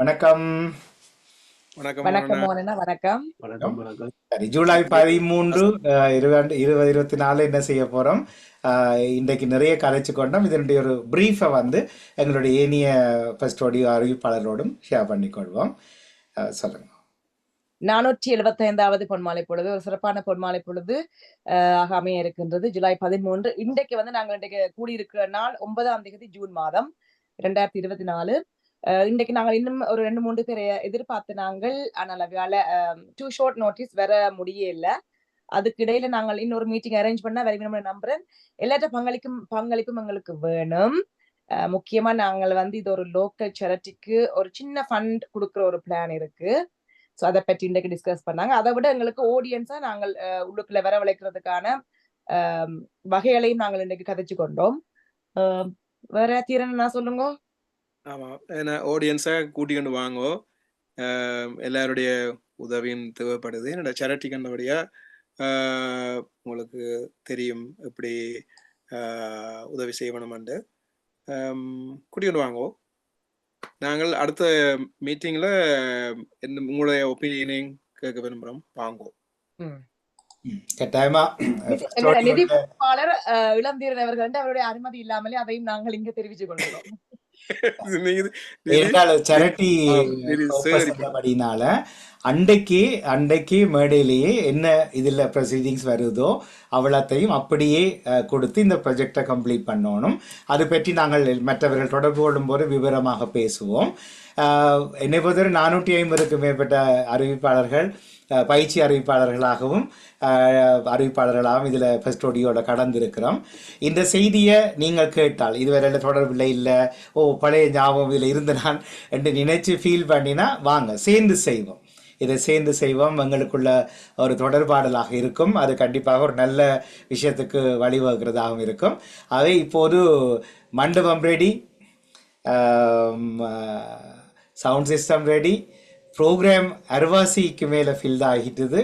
வணக்கம். வணக்கம் வணக்கம் சரி ஜூலை பதிமூன்று இருபது இருபது இருபத்தி நாலு என்ன செய்ய போறோம்? இன்றைக்கு நிறைய கதைச்சு கொண்டோம். இதனுடைய ஒரு பிரீஃபை வந்து எங்களுடைய ஏனிய ஃபர்ஸ்டோடியோ அறிவிப்பாளரோடும் ஷேர் பண்ணிக்கொள்வோம் சொல்லுங்க. நானூற்றி எழுபத்தி ஐந்தாவது பொன்மாலை பொழுது ஒரு சிறப்பான பொன்மாலை பொழுது ஆக அமைய இருக்கின்றது. ஜூலை பதிமூன்று. இன்றைக்கு வந்து நாங்கள் இன்றைக்கு கூடியிருக்கிற நாள் ஒன்பதாம் தேதி ஜூன் மாதம் இரண்டாயிரத்தி இருபத்தி நாலு இன்றைக்கு நாங்கள் இன்னும் ஒரு ரெண்டு மூன்று பேரை எதிர்பார்த்து நாங்கள் ஆனால் அவையால டூ ஷார்ட் நோட்டீஸ் வர முடியல. அதுக்கு இடையில நாங்கள் இன்னொரு மீட்டிங் அரேஞ்ச் பண்ண வரைக்கும் நம்புறேன். எல்லாத்த பங்களிக்கும் பங்களிப்பும் எங்களுக்கு வேணும். முக்கியமா நாங்கள் வந்து இது ஒரு லோக்கல் சேரிட்டிக்கு ஒரு சின்ன ஃபண்ட் கொடுக்குற ஒரு பிளான் இருக்கு. ஸோ அதை பற்றி இன்றைக்கு டிஸ்கஸ் பண்ணாங்க. அதை விட எங்களுக்கு ஆடியன்ஸா நாங்கள் உள்ளுக்குள்ள வரவழைக்கிறதுக்கான வகைகளையும் நாங்கள் இன்றைக்கு கதைச்சு கொண்டோம். வேற தீரன் நான் சொல்லுங்க. ஆமா. ஏன்னா ஆடியன்ஸை கூட்டிக்கொண்டு வாங்கோ. எல்லாருடைய உதவியும் தேவைப்படுது. என்னோட சேரிட்டி கண்டபடியா உங்களுக்கு தெரியும் எப்படி ஆஹ் உதவி செய்யணுமெண்டு. கூட்டிக்கொண்டு வாங்கோ. நாங்கள் அடுத்த மீட்டிங்ல என்ன உங்களுடைய ஒப்பீனியனையும் கேட்க விரும்புகிறோம் வாங்கோ. கட்டாயமா. நிதி பொறுப்பாளர் இளந்தீரன் அவர்கள் அவருடைய அனுமதி இல்லாமலே அதையும் நாங்கள் இங்க தெரிவித்துக் கொள்கிறோம். சேரிட்டி சரி. அப்படினால அன்றைக்கு அன்றைக்கு மேடையிலேயே என்ன இதுல ப்ரொசீடிங்ஸ் வருதோ அவ்வளத்தையும் அப்படியே கொடுத்து இந்த ப்ரொஜெக்டை கம்ப்ளீட் பண்ணணும் அது பற்றி நாங்கள் மற்றவர்கள் தொடர்பு கொள்ளும்போது விவரமாக பேசுவோம் என்னை பொறுத்தவரை நானூற்றி ஐம்பதுக்கு மேற்பட்ட அறிவிப்பாளர்கள் பயிற்சி அறிவிப்பாளர்களாகவும் அறிவிப்பாளர்களாகவும் இதில் ஃபர்ஸ்ட் கடந்து கடந்திருக்கிறோம். இந்த செய்தியை நீங்கள் கேட்டால் இதுவரையில் தொடர்பில்லை இல்லை ஓ பழைய ஞாபகம் இதில் இருந்து நான் என்று நினைச்சு ஃபீல் பண்ணினா வாங்க சேர்ந்து செய்வோம். இதை சேர்ந்து செய்வோம் எங்களுக்குள்ள ஒரு தொடர்பாடலாக இருக்கும். அது கண்டிப்பாக ஒரு நல்ல விஷயத்துக்கு வழிவகுக்கிறதாகவும் இருக்கும். அவை இப்போது மண்டபம் ready sound system ready programme அருவாசிக்கு மேலே ஃபில் ஆகிட்டுது.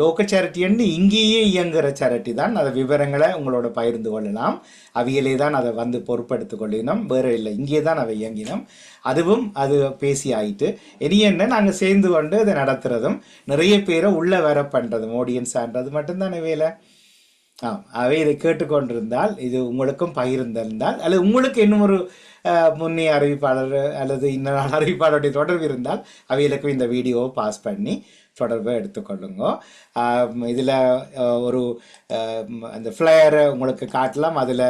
லோக்கல் சேரிட்டின்னு இங்கேயே இயங்குகிற சேரிட்டி தான். அதை விவரங்களை உங்களோட பகிர்ந்து கொள்ளலாம். அவையிலே தான் அதை வந்து பொறுப்படுத்திக் கொள்ளினோம். வேறு இல்லை இங்கே தான் அவை இயங்கினோம். அதுவும் அது பேசி ஆயிட்டு. இனி என்ன நாங்கள் சேர்ந்து கொண்டு அதை நடத்துகிறதும் நிறைய பேரை உள்ளே வர பண்ணுறதும் ஆடியன்ஸான்றது மட்டும்தானே வேலை? அவை இதை கேட்டுக்கொண்டிருந்தால் இது உங்களுக்கும் பகிர்ந்திருந்தால் அல்லது உங்களுக்கு இன்னும் ஒரு அஹ், அறிவிப்பாளர் அல்லது இன்னொரு அறிவிப்பாளருடைய தொடர்பு இருந்தால் அவைகளுக்கும் இந்த வீடியோவை பாஸ் பண்ணி தொடர்பை எடுத்துக்கொள்ளுங்க. இதில் ஒரு அந்த ஃப்ளையரை உங்களுக்கு காட்டலாம். அதில்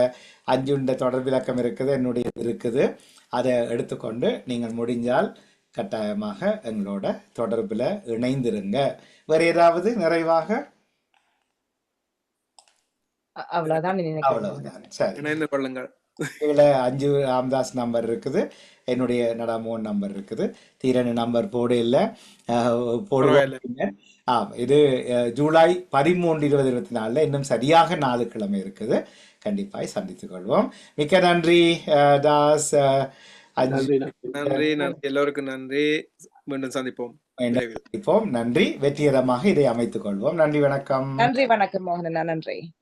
அஞ்சுண்ட தொடர்பு இலக்கம் இருக்குது என்னுடைய இருக்குது. அதை எடுத்துக்கொண்டு நீங்கள் முடிஞ்சால் கட்டாயமாக எங்களோட தொடர்பில் இணைந்திருங்க. வேறு ஏதாவது நிறைவாக அவ்வளவுதான் அவ்வளவுதான். சரி. இணைந்து கொள்ளுங்கள். கீழே அஞ்சு ராம்தாஸ் நம்பர் இருக்குது. என்னுடைய நடாமோன் நம்பர் இருக்குது. தீரன் நம்பர் போட இல்லை. போடுவேன் ஆம் இது ஜூலை பதிமூன்று இருபது இருபத்தி நாலில் இன்னும் சரியாக நாலு கிழமை இருக்குது. கண்டிப்பாய் சந்தித்துக் கொள்வோம். மிக்க நன்றி அஹ், தாஸ் நன்றி நன்றி. எல்லோருக்கும் நன்றி. மீண்டும் சந்திப்போம். சந்திப்போம். நன்றி. வெற்றிகரமாக இதை அமைத்துக் கொள்வோம். நன்றி வணக்கம். நன்றி வணக்கம் மோகனண்ணா நன்றி.